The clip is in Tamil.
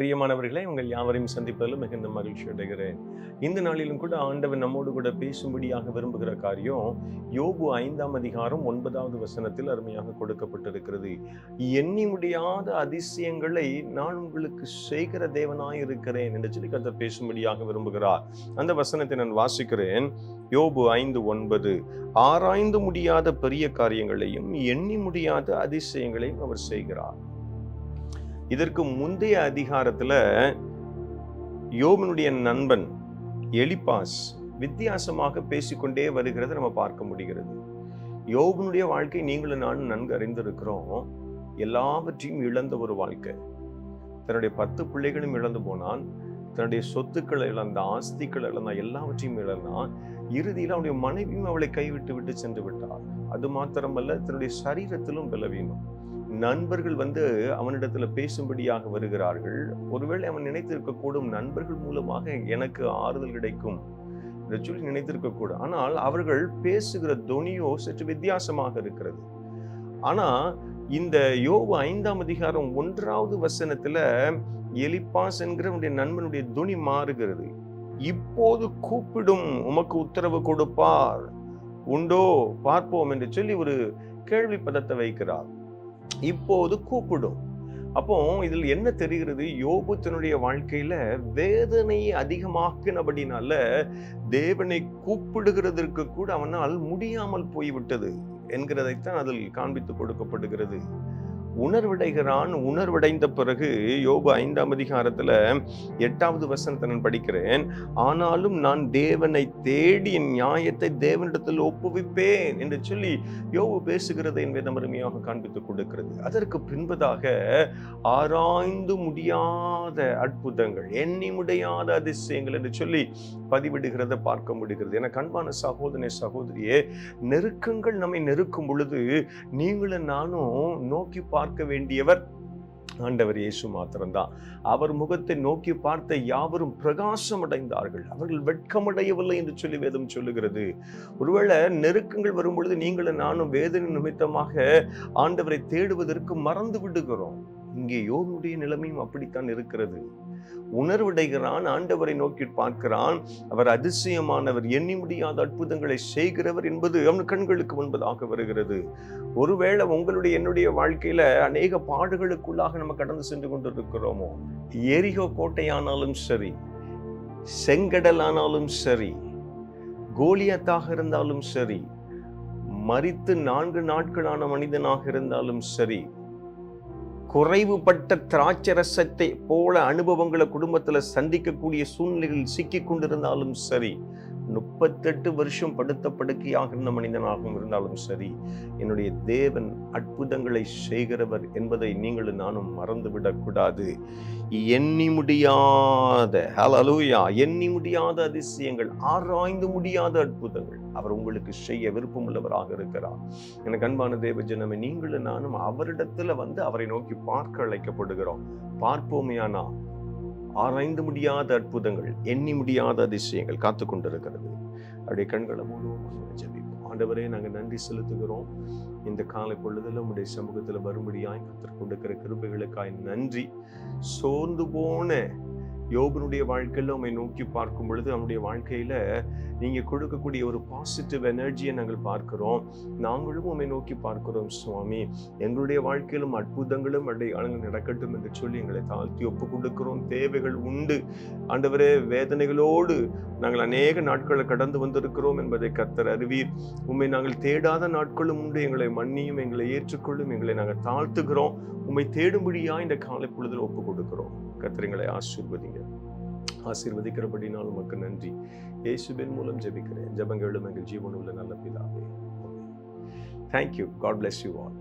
பிரியமானவர்களை உங்கள் யாவரையும் சந்திப்பதில் மிகுந்த மகிழ்ச்சி அடைகிறேன். இந்த நாளிலும் கூட ஆண்டவர் நம்மோடு கூட பேசும்படியாக விரும்புகிற காரியம் யோபு ஐந்தாம் அதிகாரம் ஒன்பதாவது வசனத்தில் அருமையாக கொடுக்கப்பட்டிருக்கிறது. எண்ணி முடியாத அதிசயங்களை நான் உங்களுக்கு செய்கிற தேவனாய் இருக்கிறேன் என்று சொல்லி கதை பேசும்படியாக விரும்புகிறார். அந்த வசனத்தை நான் வாசிக்கிறேன். யோபு ஐந்து ஒன்பது ஆராய்ந்து முடியாத பெரிய காரியங்களையும் எண்ணி முடியாத அதிசயங்களையும் அவர் செய்கிறார். இதற்கு முந்தைய அதிகாரத்துல யோபனுடைய நண்பன் எலிபாஸ் வித்தியாசமாக பேசிக்கொண்டே வருகிறத நம்ம பார்க்க முடிகிறது. யோபனுடைய வாழ்க்கை நீங்களும் நானும் நன்கு அறிந்திருக்கிறோம். எல்லாவற்றையும் இழந்த ஒரு வாழ்க்கை. தன்னுடைய பத்து பிள்ளைகளும் இழந்து போனான். தன்னுடைய சொத்துக்களை இழந்த ஆஸ்திகளை இழந்தான் எல்லாவற்றையும் இழந்தான். இறுதியில் அவனுடைய மனைவியும் அவளை கைவிட்டு விட்டு சென்று விட்டார் அது மாத்திரமல்ல தன்னுடைய சரீரத்திலும் பலவீனம் நண்பர்கள் வந்து அவனிடத்துல பேசும்படியாக வருகிறார்கள். ஒருவேளை அவன் நினைத்திருக்க கூடும் நண்பர்கள் மூலமாக எனக்கு ஆறுதல் கிடைக்கும். என்று சொல்லி நினைத்திருக்க கூடும். ஆனால் அவர்கள் பேசுகிற துணியோ சற்று வித்தியாசமாக இருக்கிறது. ஆனா இந்த யோவு ஐந்தாம் அதிகாரம் ஒன்றாவது வசனத்துல எலிப்பாஸ் என்கிறவனுடைய நண்பனுடைய துணி மாறுகிறது. இப்போது கூப்பிடும் உமக்கு உத்தரவு கொடுப்பார். உண்டோ பார்ப்போம் என்று சொல்லி ஒரு கேள்வி பதத்தை வைக்கிறார். இப்போது கூப்பிடும் அப்போ இதில் என்ன தெரிகிறது? யோபு தன்னுடைய வாழ்க்கையில வேதனையை அதிகமாக்கினபடினால தேவனை கூப்பிடுகிறதற்கு கூட அவனால் முடியாமல் போய்விட்டது என்கிறதைத்தான் அதில் காண்பித்து கொடுக்கப்படுகிறது. உணர்வடைகிறான் உணர்வடைந்த பிறகு யோபு ஐந்தாம் அதிகாரத்தில் எட்டாவது வசனத்தை நான் படிக்கிறேன். ஆனாலும் நான் தேவனை தேடி என் நியாயத்தை தேவனிடத்தில் ஒப்புவிப்பேன் என்று சொல்லி யோபு பேசுகிறது என்பதை அருமையாக காண்பித்து கொடுக்கிறது. அதற்கு பின்பதாக ஆராய்ந்து முடியாத அற்புதங்கள் எண்ணி முடியாத அதிசயங்கள் என்று சொல்லி பதிவிடுகிறத பார்க்க முடிகிறது. என கண்பான சகோதரனை சகோதரியே நெருக்கங்கள் நம்மை நெருக்கும் பொழுது நீங்களும் நானும் நோக்கி பார்க்க வேண்டியவர் ஆண்டவர் இயேசு மாத்திரம்தான். அவர் முகத்தை நோக்கி பார்த்த யாவரும் பிரகாசம் அடைந்தார்கள் அவர்கள் வெட்கமடையவில்லை என்று சொல்லி வேதம் சொல்லுகிறது. ஒருவேளை நெருக்கங்கள் வரும்பொழுது நீங்களும் நானும் வேதனை நிமித்தமாக ஆண்டவரை தேடுவதற்கு மறந்து விடுகிறோம். இங்கே யோனுடைய நிலைமையும் அப்படித்தான் இருக்கிறது. உணர்வடைகிறான் ஆண்டவரை நோக்கி பார்க்கிறான். அவர் அதிசயமானவர் எண்ணி முடியாத அற்புதங்களை செய்கிறவர் என்பது அவன் கண்களுக்கு முன்பதாக வருகிறது. ஒருவேளை உங்களுடைய என்னுடைய வாழ்க்கையில அநேக பாடுகளுக்குள்ளாக நம்ம கடந்து சென்று கொண்டிருக்கிறோமோ? எரிகோ கோட்டையானாலும் சரி செங்கடலானாலும் சரி கோலியத்தாக இருந்தாலும் சரி மறித்து நான்கு நாட்களான மனிதனாக இருந்தாலும் சரி குறைவுபட்ட திராட்சரசத்தை போல அனுபவங்களை குடும்பத்தில் சந்திக்கக்கூடிய சூழ்நிலைகளில் சிக்கி கொண்டிருந்தாலும் சரி முப்பத்தெட்டு வருஷம் படுத்த படுக்கையாக இருந்த மனிதனாகவும் இருந்தாலும் சரி என்னுடைய தேவன் அற்புதங்களை செய்கிறவர் என்பதை நீங்களும் நானும் மறந்துவிடக்கூடாது. எண்ணி முடியாத ஹலலூயா எண்ணி முடியாத அதிசயங்கள் ஆராய்ந்து முடியாத அற்புதங்கள் அவர் உங்களுக்கு செய்ய விருப்பமுள்ளவராக இருக்கிறார். எனக்கு அன்பான தேவ ஜனமே நீங்களும் நானும் அவரிடத்துல வந்து அவரை நோக்கி பார்க்க அழைக்கப்படுகிறோம். பார்ப்போமையானா ஆராய்ந்து முடியாத அற்புதங்கள் எண்ணி முடியாத அதிசயங்கள் காத்து கொண்டிருக்கிறது. அப்படியே கண்களை மூடுவோம் ஜபிப்போம். ஆண்டவரே நாங்கள் நன்றி செலுத்துகிறோம். இந்த காலை பொழுதில் உடைய சமூகத்தில் வரும்படியாய் கத்தர் கொடுக்கிற கிருபைகளுக்காய் நன்றி. சோர்ந்து போன யோபனுடைய வாழ்க்கையில் உண்மை நோக்கி பார்க்கும் பொழுது அவனுடைய வாழ்க்கையில் நீங்கள் கொடுக்கக்கூடிய ஒரு பாசிட்டிவ் எனர்ஜியை நாங்கள் பார்க்கிறோம். நாங்களும் உண்மை நோக்கி பார்க்கிறோம் சுவாமி. எங்களுடைய வாழ்க்கையிலும் அற்புதங்களும் அடையாளங்கள் நடக்கட்டும் என்று சொல்லி எங்களை தாழ்த்தி ஒப்பு கொடுக்கிறோம். தேவைகள் உண்டு. ஆண்டவரே வேதனைகளோடு நாங்கள் அநேக நாட்களை கடந்து வந்திருக்கிறோம் என்பதை கர்த்தர் அறிவீர். உண்மை நாங்கள் தேடாத நாட்களும் உண்டு. எங்களை மன்னியும் எங்களை ஏற்றுக்கொள்ளும் எங்களை நாங்கள் தாழ்த்துகிறோம். உண்மை தேடும்படியா இந்த காலை பொழுதில் ஒப்பு கொடுக்கிறோம். கத்திரங்களை எங்களை ஆசீர்வதிங்க. ஆசீர்வதிக்கிறபடினால் உமக்கு நன்றி. இயேசுபின் மூலம் ஜெபிக்கிறேன். ஜபங்களும் எங்கள் ஜீவனுள்ள நல்ல பிதாவே. Thank you God bless you all